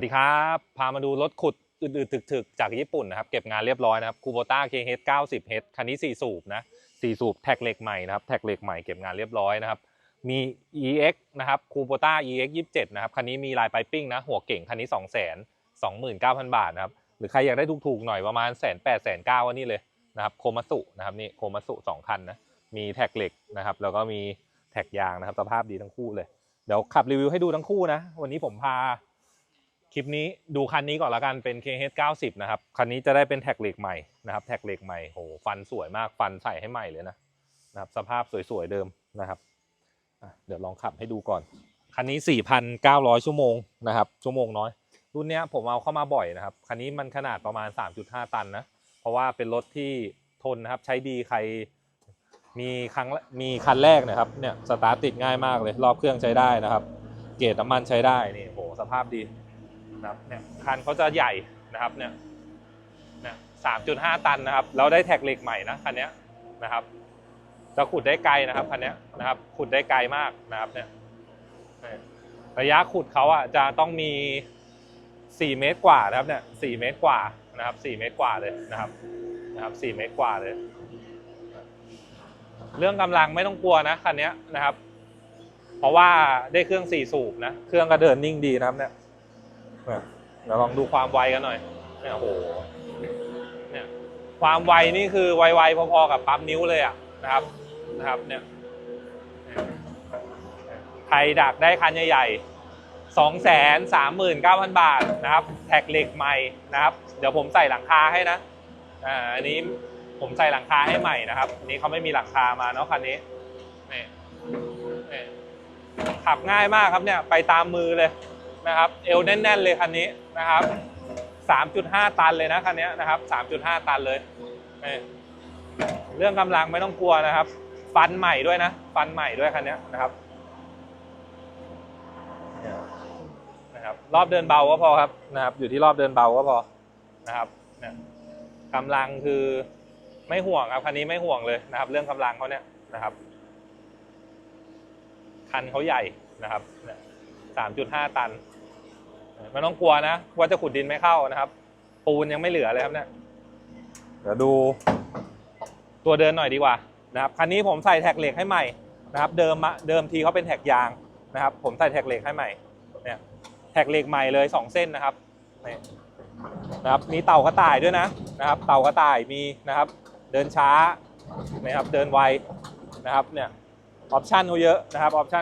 สวัสดีครับ พามาดูรถขุดอืดๆถึกๆ จากญี่ปุ่นนะครับ เก็บงานเรียบร้อยนะครับคูโบต้า KH 90 H คันนี้4สูบนะ4สูบแท็กเหล็กใหม่นะครับ แท็กเหล็กใหม่เก็บงานเรียบร้อยนะครับ มี EX นะครับคูโบต้า EX 27นะครับ คันนี้มีลายไปปิ้งนะ หัวเก่ง คันนี้2 2 9 0 0 0บาทนะครับ หรือใครอยากได้ถูกๆหน่อยประมาณแสนแปดแสนเก้านี่เลยนะครับ โคมาสุนะครับนี่โคมาสุสองคันนะ มีแท็กเหล็กนะครับ แล้วก็มีแท็กยางนะครับ สภาพดีทั้งคู่เลย เดี๋ยวขับรีวิวให้ดูทั้งคู่นะ วันนี้ผมพา คลิปนี้ดูคันนี้ก่อนละกันเป็น KH 90นะครับ คันนี้จะได้เป็นแท็กเหล็กใหม่นะครับ แท็กเหล็กใหม่โหฟันสวยมากฟันใส่ให้ใหม่เลยนะนะครับ สภาพสวยๆเดิมนะครับเดี๋ยวลองขับให้ดูก่อน คันนี้ 4,900 ชั่วโมงนะครับ ชั่วโมงน้อย รุ่นเนี้ยผมเอาเข้ามาบ่อยนะครับ คันนี้มันขนาดประมาณ 3.5 ตันนะ เพราะว่าเป็นรถที่ทนนะครับ ใช้ดีใครมีครั้งมีคันแรกนะครับ เนี่ยสตาร์ทติดง่ายมากเลย รอบเครื่องใช้ได้นะครับ เกจน้ำมันใช้ได้นี่โหสภาพดี นะครับเนี่ยคันเขาจะใหญ่นะครับเนี่ยนี่ยสามจุดห้าตันนะครับแล้วได้แท็กเหล็กใหม่นะคันนี้นะครับจะขุดได้ไกลนะครับคันนี้นะครับ ขุดได้ไกลมากนะครับเนี่ยระยะขุดเขาอะจะต้องมีสี่เมตรกว่านะครับเนี่ยสี่เมตรกว่านะครับสี่เมตรกว่าเลยนะครับนะครับสี่เมตรกว่าเลย เรื่องกำลังไม่ต้องกลัวนะคันนี้นะครับ เพราะว่าได้เครื่องสี่สูบนะเครื่องก็เดินนิ่งดีนะครับเนี่ย เดี๋ยวลองดูความไวกันหน่อยเนี่ยโอ้โหเนี่ยความไวนี่คือไวๆพอๆกับปั๊มนิ้วเลยอะนะครับนะครับเนี่ยใครดักได้คันใหญ่ๆสองแสนสามหมื่นเก้าพันบาทนะครับ แท็กเหล็กใหม่นะครับ เดี๋ยวผมใส่หลังคาให้นะอ่าอันนี้ผมใส่หลังคาให้ใหม่นะครับอันนี้เขาไม่มีหลังคามาเนาะคันนี้นี่นี่ขับง่ายมากครับเนี่ยไปตามมือเลย นะครับเอวแน่น ๆ เลยคันนี้นะครับ 3.5 ตันเลยนะคันนี้นะครับ 3.5 ตันเลยเรื่องกำลังไม่ต้องกลัวนะครับ ฟันใหม่ด้วยนะฟันใหม่ด้วยคันนี้นะครับนะครับ รอบเดินเบาก็พอครับนะครับ อยู่ที่รอบเดินเบาก็พอนะครับกำลังคือไม่ห่วงครับคันนี้ไม่ห่วงเลยนะครับ เรื่องกำลังเขาเนี่ยนะครับ คันเขาใหญ่นะครับ 3.5 ตัน ไม่ต้องกลัวนะว่าจะขุดดินไม่เข้านะครับ ปูนยังไม่เหลือเลยครับเนี่ยเดี๋ยวดูตัวเดินหน่อยดีกว่านะครับคันนี้ผมใส่แท็กเหล็กให้ใหม่นะครับเดิมอะเดิมทีเขาเป็นแท็กยางนะครับ ผมใส่แท็กเหล็กให้ใหม่เนี่ยแท็กเหล็กใหม่เลยสองเส้นนะครับนี่นะครับมีเต่ากระต่ายด้วยนะนะครับ เต่ากระต่ายมีนะครับ เดินช้านะครับเดินไวนะครับเนี่ยออปชันเขาเยอะนะครับออปชัน